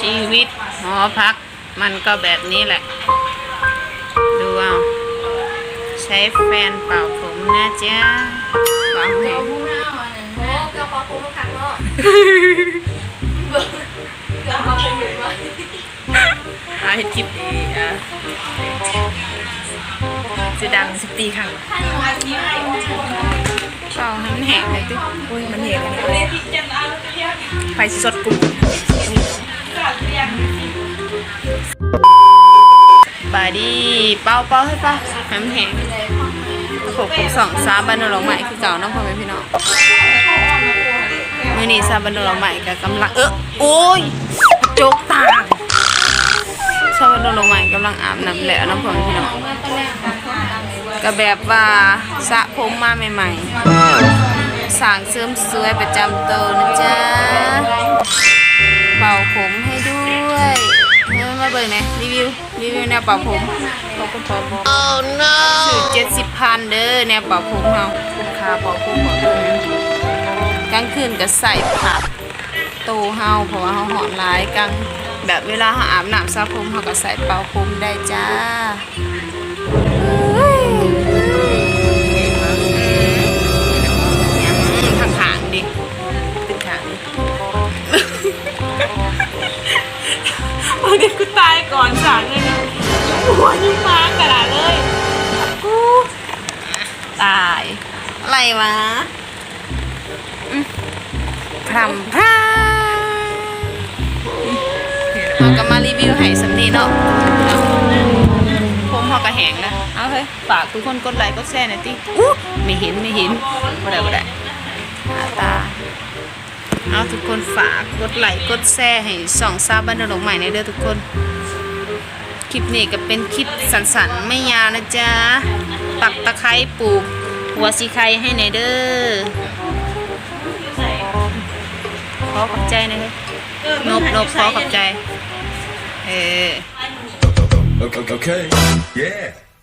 ชีวิตหอพัก มันก็แบบนี้แหละ ดูเอาใช้แฟนเป่าผมนะจ๊ะเป่าให้ผู้หน้าวันนั้นโอ้กระเพาะปูมาขัดเนาะกระเพาะปูอยู่วะอาเฮ็ดคลิปเออะสิดังสิบตีครั้งถ้าอย่ไรนี้ให้เป่าให้มันแหงเลยติอุ้ยมันเห็นอันนี้ไฟสิสดกลุ่ม บาดีเป่าเป่าให้ป่าให้มันแหงผมสองซาบันดลงใหม่คือเก่าน้องพ่อแม่พี่น้องมือนี้ซาบันดลงใหม่กับกำลังเออโอ้ยโจกตางซาบันดลงใหม่กำลังอาบน้ำแล้วน้องพ่อแม่พี่น้องเม้นแรกเขาเขาตามเลยว่าก็แบบว่าสระผมมาใหม่ๆสั่งเสริมสวยประจำตัวนะจ๊ะเป่าผมให้ด้วย มาเบิ่งหนะรีวิวรีวิวแนวเป่าผมเป่าผมเป่าผม oh no ถือเจ็ดสิบพันเด้อแนวเป่าผมเฮาคุ้มค่าเป่าผมเป่าผมกลางคืนก็ใส่ผักโตเฮาเพราะว่าเฮาหอมหลายกลางแบบเวลาเฮาอาบน้ำสระผมเฮาก็ใส่เป่าผมได้จ้าข้างขางๆดิตึงขาง ดิโอ้กูตายก่อนสางเลยนะหัวยิ่งมากระดาษเลยกูตาย อะไรวะอืมพรำพราเราก็มารีวิวให้สำนีเนาะผมพอกระแหงนะ เอาเฮ้ยฝากทุกคนกดไลค์กดแชร์หน่อยติไม่เห็นไม่เห็นบ่ได้บ่ได้ตา เอาทุกคนฝากกดไลค์กดแชร์ให้ส่องซาบันดลงใหม่ในเด้อทุกคน คลิปนี้ก็เป็นคลิปสั้นๆไม่ยาวนะจ๊ะ ปักตะไคร้ปลูก หัวสีไข่ให้ในเด้อขอขอบใจนะครับนบนบขอขอบใจ เออ okay. Yeah.